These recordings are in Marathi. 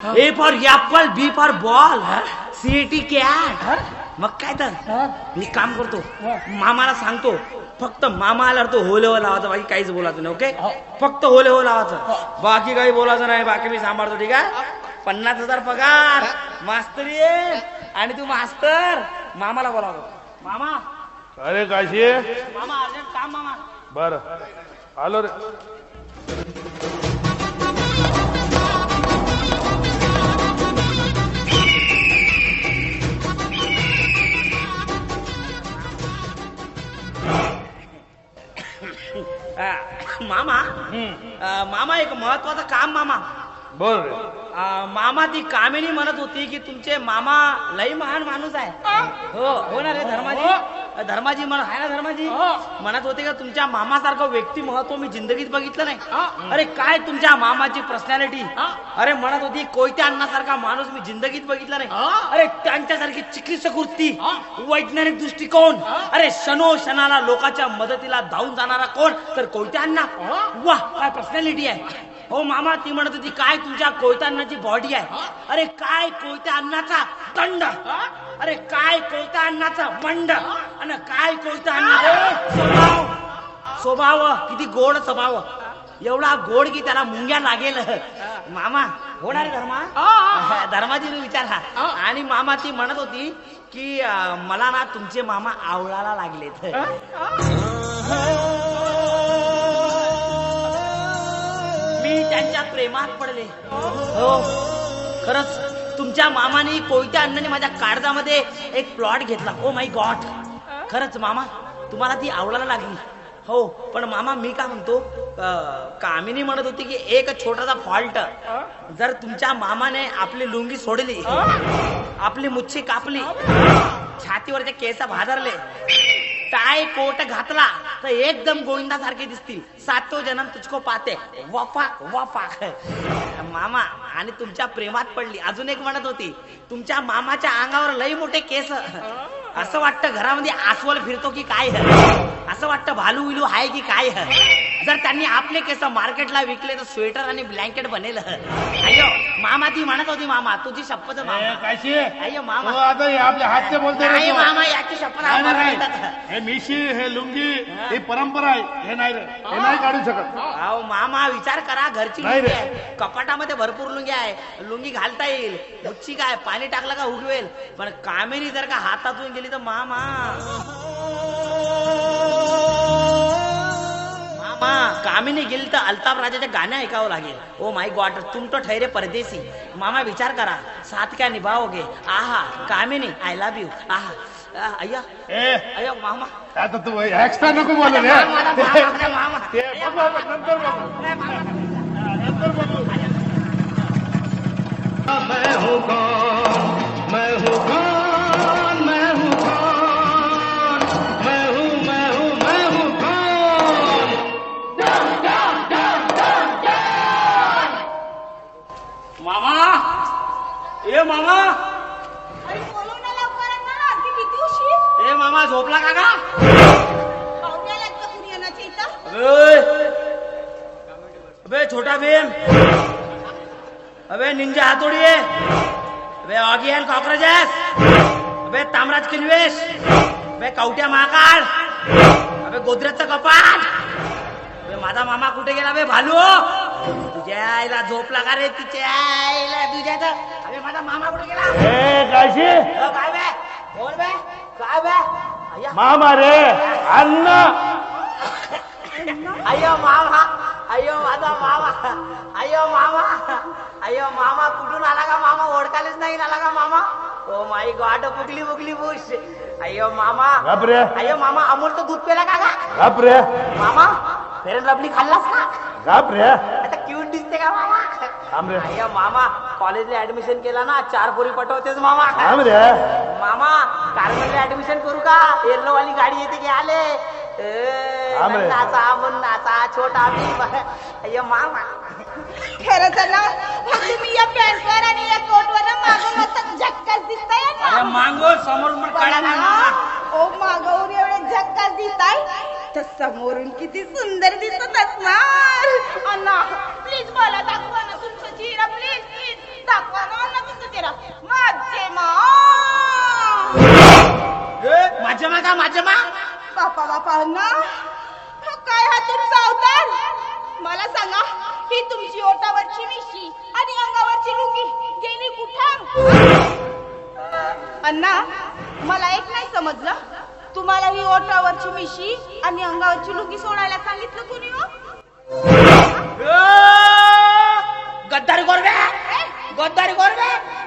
A for apple B for ball C A T cat मग काय तर? मी काम करतो। मामाला सांगतो फक्त मामा आल्यावर तो होले हो लावायचा बाकी काहीच बोलायचं नाही ओके? फक्त होले हो। लावायचं बाकी काही बोलायचं नाही बाकी मी सांभाळतो ठीक आहे? पन्नास हजार पगार। मास्तरी आहे. आणि तू मास्तर। मामाला बोलावतो मामा। अरे काशी. मामा अर्जंट काम मामा. बर. आलो रे. मामा मामा एक महत्वाचं काम मामा बोल रे. आ, मामा ती कामिनी म्हणत होती की तुमचे मामा लई महान माणूस आहे. हो. हो ना रे धर्माजी? धर्माजी म्हण आहे ना धर्माजी? म्हणत होते का तुमच्या मामासारखं व्यक्ती महत्त्व मी जिंदगीत बघितलं नाही. अरे काय तुमच्या मामाची पर्सनॅलिटी अरे म्हणत होती कोयत्या अन्नासारखा माणूस मी जिंदगीत बघितला नाही. अरे त्यांच्यासारखी चिकित्सक वृत्ती वैज्ञानिक दृष्टिकोन. अरे क्षणो क्षणाला लोकांच्या मदतीला धावून जाणारा कोण? तर कोयत्या अण्णा वा काय पर्सनॅलिटी आहे. हो मामा ती म्हणत होती काय तुमच्या कोयता अन्नाची बॉडी आहे अरे काय कोयत्या अन्नाचा दंड? अरे काय कोयता अन्नाचा मंड? आणि काय कोयता अन्नाचा स्वभाव स्वभाव किती गोड स्वभाव. एवढा गोड की त्याला मुंग्या लागेल. मामा होणार धर्मा? धर्माजी विचारा आणि मामा ती म्हणत होती की अं, मला ना तुमचे मामा आवळाला लागलेत. त्यांच्या प्रेमात पडले. हो खरंच तुमच्या मामाने कोयत्या अण्णाने माझ्या काळजामध्ये एक प्लॉट घेतला. ओ माय गॉड खरंच मामा तुम्हाला ती आवडायला लागली. हो पण मामा मी काय म्हणतो कामिनी म्हणत होती की एक छोटासा फॉल्ट. जर तुमच्या मामाने आपली लुंगी सोडली आपली मुच्छी कापली छातीवरचे केस भादरले टाय कोट घातला तर एकदम गोविंदा सारखे दिसतील. सातो जन्म तुझको पाते वफा वफा. मामा आणि तुमच्या प्रेमात पडली. अजून एक म्हणत होती तुमच्या मामाच्या अंगावर लई मोठे केस. असं वाटतं घरामध्ये आसवल फिरतो की काय? असं वाटतं भालू विलू आहे की काय? जर त्यांनी आपले केस मार्केटला विकले तर स्वेटर आणि ब्लँकेट बनेल. अय्यो मामा ती म्हणत होती मामा तुझी शपथ मामा. काशी अय्यो मामा. हो, आता हे आपल्या हातचे बोलते रे नाही तू. मामा याची शपथ नाही, नाही, आम्हाला नाही. देतात. हे मिशी हे लुंगी ही परंपरा आहे. हे नाही रे. हे नाही काढू शकत. अहो मामा विचार करा घरची नाही लुंगी रे. आहे. कपाटामध्ये भरपूर लुंगी आहे. लुंगी घालता येईल. मुच्छी काय पाणी टाकलं का उडवेल पण कामेरी जर का हातातून गेली तर मामा. कामिनी गेली तर अल्ताफ राजाच्या गाण्या ऐकावं लागेल. ओ माय गॉड तुम तो ठहरे परदेसी मामा विचार करा. साथ क्या निभाओगे? आहा कामिनी आय लव्ह यू आहा. आ, अय्या. ए. अय्या मामा. आता तू एक्स्ट्रा नको बोलू रे. मामा, नंतर नंतर मैं मामा. अरे बोलव ना लवकर ना की किती उशीर. ए मामा झोपला का का कुणी येण्याच्या इथं. अबे. अबे छोटा भीम. अबे निंजा हातोडी आहे अबे ऑगी अँड कॉक्रोचेस. अबे तामराज किल्वेश अबे कवट्या महाकाळ. अबे गोदरेजचं कपाट. अबे माझा मामा कुठे गेला? बे भालू. तुझ्या आईला झोपला का रे तिच्या आईला तुझ्या तर अबे माझा मामा कुठे गेला? ए काशी. अ, काय बे? बोल बे? काय बे? अय्या. मामा रे अण्णा. अय्यो मामा अय्यो माझा मामा अय्यो मामा अय्यो मामा कुठून आला का मामा? ओळखायलाच नाही आला का मामा? ओ माई गॉड बुकली बुकली बुश. अय्यो मामा. गप रे. अय्यो मामा अमूलचं दूध पेला का गप रे. मामा फेरन लवली खाल्लास ना गप रे. आता क्यूट दिसते का मामा? अय्यो मामा कॉलेजला ऍडमिशन केला ना चार पोरी पटवतेच मामा. मामा कारमध्ये ऍडमिशन करू का? येल्लो वाली गाडी येते की आले? ए, थांब रे. नाचा छोटा भीम अय्यो मामा. खरं तर ना मग तुम्ही या पॅन्टवर आणि या कोटवर ना मागून मस्त झक्कास दिसताय अरे ना मांगो समोर मग काढा ना मामा. ओ मागवून एवढे झक्कास दिसताय. तर समोरून किती सुंदर दिसत असणार. अण्णा प्लीज मला प्लीज दाखवा माझ्या का माझ्या मा बापा बापा हा काय हा तुमचा अवतार? मला सांगा ही तुमची ओटावरची मिशी आणि अंगावरची लुंगी गेली कुठं? अण्णा मला एक नाही समजलं. तुम्हाला ही ओटावरची मिशी आणि अंगावरची लुंगी सोडायला सांगितलं कोणी हो? गद्दारी गोरबे गद्दारी मी केलं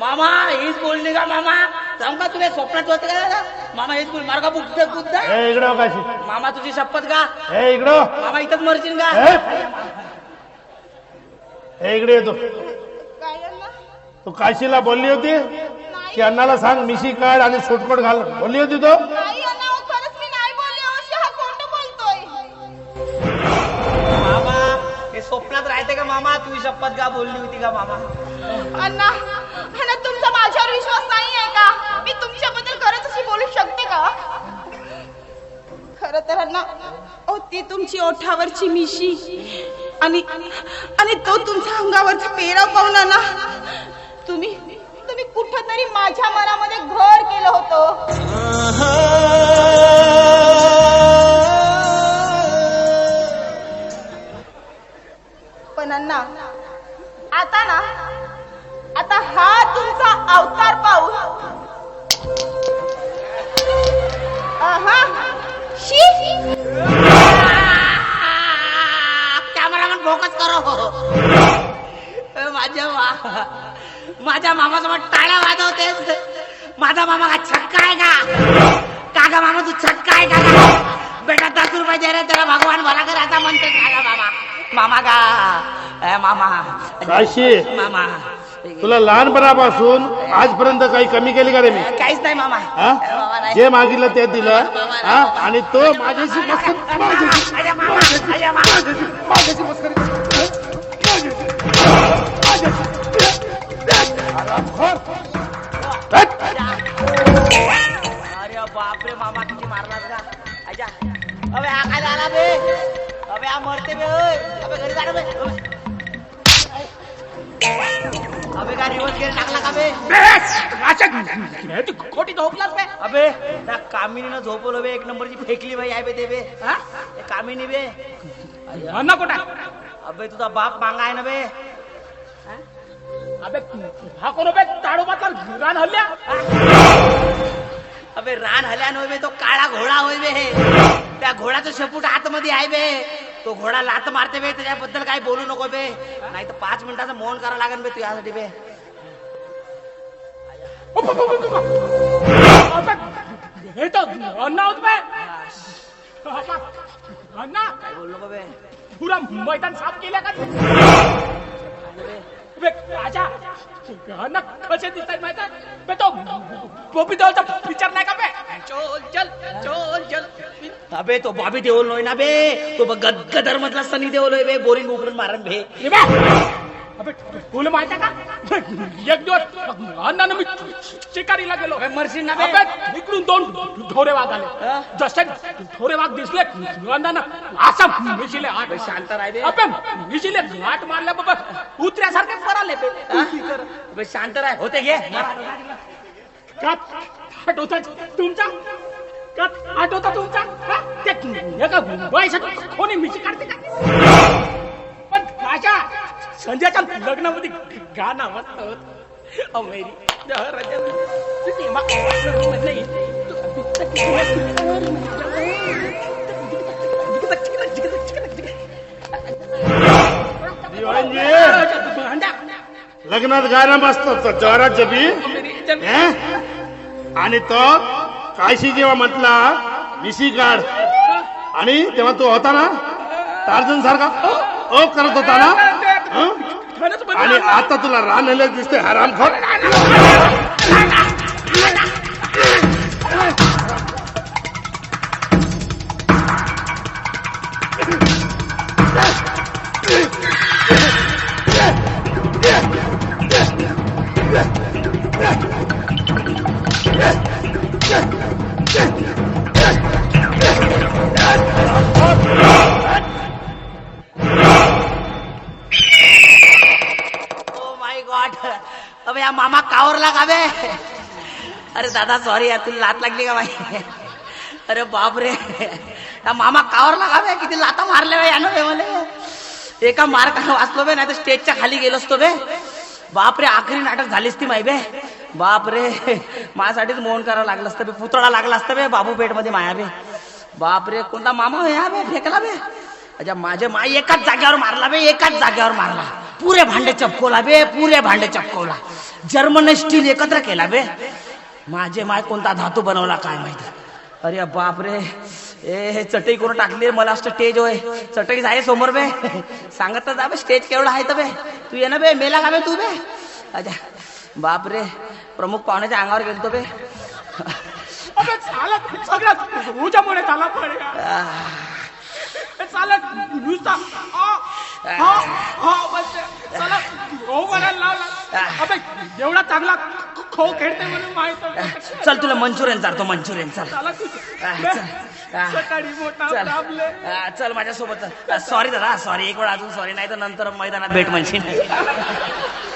मामा हीच बोलली का मामा. सांग का तुला स्वप्नात होते का? मामा हेच बोल मार्गा बुद्ध बुद्ध. ए इकडं हो काशी. मामा तुझी शपथ का ए इकडं मामा इथंच मरशील का? ए? ए, इकडे येतो काय तू काशीला बोलली होती? की अण्णाला सांग मिशी काढ आणि सुटकोट घाल. बोलली होती तो? नाही अण्णा हो, खरंच मी नाही बोलले. अवश्य हा खोटं बोलतोय. मामा हे स्वप्नात राहते का मामा? तुझी शपथ का बोलली होती का मामा? अण्णा ती तुमची ओठावरची मिशी. आणि आणि तो तुमच्या अंगावरचा पेरा पाहुणा ना तुम्ही तुम्ही कुठंतरी माझ्या मनामध्ये घर केलं होतं. पण अण्णा आता ना आता हा तुमचा अवतार पाहू. हा शी. फोकस करो. माझ्या मा माझ्या मामासोबत टाळ्या वाजवते माझा मामा का छक्का आहे का? काका मामा तू छक्का आहे का? बेटा दस रुपये दे रे तेरा भगवान भला कर आता म्हणते काका मामा. मामा का? मामा. काशी मामा. तुला लहानपणापासून आजपर्यंत काही कमी केली का रे मी? काहीच नाही मामा. जे मागितलं ते दिलं आणि तो माझ्याशी माझ्याशी मस्करी. अरे बापरे मामा किती आजा. अबे हा काय झाला बे? अबे हा मरते बे ओय. अबे घरी जा रे बे. अबे. अबे काय रिवर्स गेअर टाकला का बे? खोटी झोपलास बे? अबे त्या कामिनीनं झोपवलं बे. एक नंबरची फेकली बाई आहे बे ते बे. हा? कामिनी बे. अन्ना कोटा अबे तुझा बाप मांगा आहे ना बे. अबे हा कोण बे ताडोबातला रान हल्ल्या? अबे रान हल्यान होय बे तो काळा घोडा होय बे त्या घोड्याचं शेपूट आतमध्ये आहे बे. तो घोडा लात मारते बे त्याच्याबद्दल काही बोलू नको बे. नाही तर पाच मिनिटाचं मौन करावं लागेल बे तुझ्यासाठी बे. अबे हे तो अन्ना होत बे. अन्ना काय बोलू नको बे? पुरा मैदान साफ केल्या का? बे. राजा कसे दिसतात बे तो बॉबी देवलचा पिक्चर नाही का बे? चल चल चल चल. अबे तो बॉबी देओल नव्हे ना बे? तो गदर मधला सनी देओल होय बे बोरिंग उकरून मारन बे. तुला माहीत आहे का? एक दिवस अण्णानं मी शिकारीला गेलो मरशील ना इकडून दोन ढोरे वाघ आले? जसे ढोरे वाघ दिसले अण्णानं असा मिशिले आठ शांत राह बे. अबे मिशिले आठ मारल्या बाबा. उतऱ्यासारखे पराले बे? अबे शांत राह. होते घे. का आठ होता तुमचा? का आठ होता तुमचा? ते एका बाईसाठी कोणी मिशी काढते का? संजयच्या लग्नामध्ये गाणं मस्त होत. अमेरी लग्नात गाणं मस्त होतं. जोरात जबी. हे? आणि तो काशी जेव्हा म्हटला मिशी काढ आणि तेव्हा तो होता ना टार्जन सारखा ओ करत होता ना? आणि आता तुला रान दिसते हरामखोर. Oh God. अबे या मामा कावरला का बे अरे दादा सॉरी यार तुला लात लागली का बाई? अरे बाप रे या मामा कावरला का बे किती लाता मारल्या बे यानं बे मला एका मार्कानं वाचलो बे नाही तर स्टेजच्या खाली गेलो असतो बे. बाप रे आखरी नाटक झालीस ती माही बे. बाप रे माझ्यासाठीच मोहन करावं लागलं असतं बे पुतळा लागला असतं बे बाबू पेठमध्ये माया बे. बापरे कोणता मामा हो, या बे फेकला बे. अच्छा माझे माय एकाच जागेवर मारला बे एकाच जागेवर मारला. पुरे भांडे चपकोला बे पुरे भांडे चपकोला. जर्मन स्टील एकत्र केला बे. माझे माय कोणता धातू बनवला काय माहिती? अरे बाप रे ए हे चटई करून टाकली? मला असं स्टेज होय. चटई आहे समोर बे. सांगत जा बे स्टेज केवढा आहे तर बे. तू ये ना बे मेला का बे तू बे? अच्छा. बाप रे प्रमुख पाहुण्याच्या अंगावर गेलतो बे. चालत चालत. हा, हा, बस, चला, हो म्हणायला लावला अबे एवढा चांगला खो खेळते म्हणून माहीत होतं. चल तुला मंचुरियन चालतो मंचुरियन चल. चला आ, तुझं चल. आ, सकाळी मोठा चल. दाबले आ, चल माझ्यासोबत. सॉरी दादा सॉरी एक वेळ अजून सॉरी नाही तर नंतर मैदानात भेट म्हणशील.